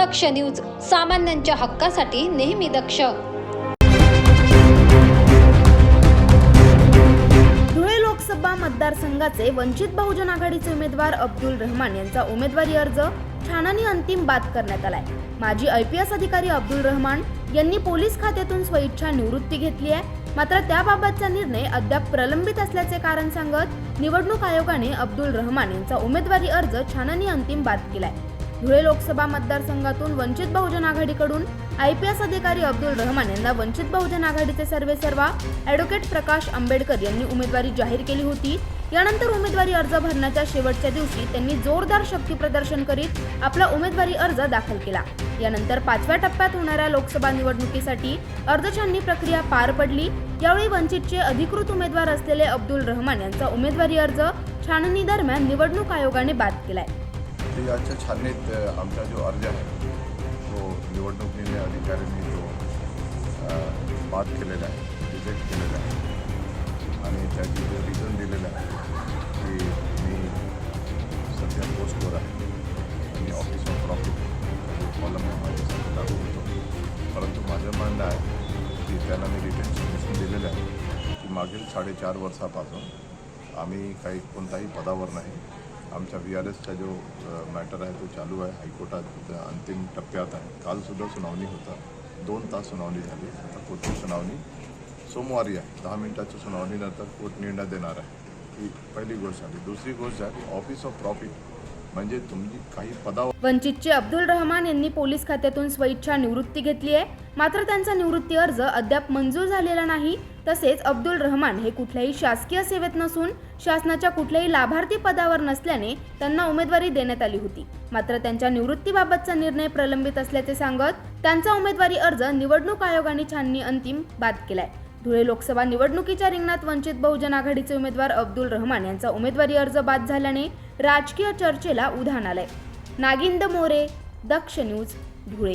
दक्ष news सामान्यांच्या हक्कासाठी नेहमी दक्ष. धुळे लोकसभा मतदारसंघाचे वंचित बहुजन आघाडीचे उमेदवार अब्दुल रहमान यांचा उमेदवारी अर्ज छानाने अंतिम बाद करण्यात आलाय. माजी आय पी एस अधिकारी अब्दुल रहमान यांनी पोलीस खात्यातून स्वइच्छा निवृत्ती घेतली आहे. मात्र त्याबाबतचा निर्णय अद्याप प्रलंबित असल्याचे कारण सांगत निवडणूक आयोगाने अब्दुल रहमान यांचा उमेदवारी अर्ज छाननी अंतिम बाद केलाय. धुळे लोकसभा मतदारसंघातून वंचित बहुजन आघाडीकडून आय पी एस अधिकारी अब्दुल रहमान यांना वंचित बहुजन आघाडीचे सर्वेसर्वा ॲडव्होकेट प्रकाश आंबेडकर यांनी उमेदवारी जाहीर केली होती. यानंतर उमेदवारी अर्ज भरण्याच्या शेवटच्या दिवशी त्यांनी जोरदार शक्ती प्रदर्शन करीत आपला उमेदवारी अर्ज दाखल केला. यानंतर पाचव्या टप्प्यात होणाऱ्या लोकसभा निवडणुकीसाठी अर्ज छाननी प्रक्रिया पार पडली. यावेळी वंचितचे अधिकृत उमेदवार असलेले अब्दुल रहमान यांचा उमेदवारी अर्ज छाननी दरम्यान निवडणूक आयोगाने बाद केलाय. याच्या छाननीत आमचा जो अर्ज आहे तो निवडणुकीने अधिकाऱ्यांनी तो बाद केलेला आहे रिजेक्ट केलेला आहे. आणि त्याची जो रिझन दिलेलं आहे की मी सध्या पोस्टवर आहे. मी ऑफिस ऑफ प्रॉफिट कॉलम माझ्यासाठी लागू होतो. परंतु माझं म्हणणं आहे की त्यांना मी रिटर्न सबमिशन दिलेलं आहे की मागील साडेचार वर्षापासून आम्ही काही कोणताही पदावर नाही. आमच्या व्ही आर एसचा जो मॅटर आहे तो चालू आहे हायकोर्टात अंतिम टप्प्यात आहे कालसुद्धा सुनावणी होता दोन तास सुनावणी झाली आता पुढची सुनावणी सोमवारी आहे। दहा मिनिटाच्या सुनावणीनंतर कोर्ट निर्णय देणार आहे. ही पहिली गोष्ट झाली. दुसरी गोष्ट झाली ऑफिस ऑफ प्रॉफिट म्हणजे तुमची काही पदावर वंचितचे अब्दुल रहमान यांनी पोलीस खात्यातून स्वइच्छा निवृत्ती घेतली आहे. मात्र त्यांचा निवृत्ती अर्ज अद्याप मंजूर झालेला नाही. तसेच अब्दुल रहमान हे कुठल्याही शासकीय सेवेत नसून शासनाच्या कुठल्याही लाभार्थी पदावर नसल्याने त्यांना उमेदवारी देण्यात आली होती. मात्र त्यांच्या निवृत्तीबाबतचा निर्णय प्रलंबित असल्याचे सांगत त्यांचा उमेदवारी अर्ज निवडणूक आयोगाने छाननी अंतिम बाद केलाय. धुळे लोकसभा निवडणुकीच्या रिंगणात वंचित बहुजन आघाडीचे उमेदवार अब्दुल रहमान यांचा उमेदवारी अर्ज बाद झाल्याने राजकीय चर्चेला उधाण आलंय. नागिंद मोरे दक्ष न्यूज धुळे.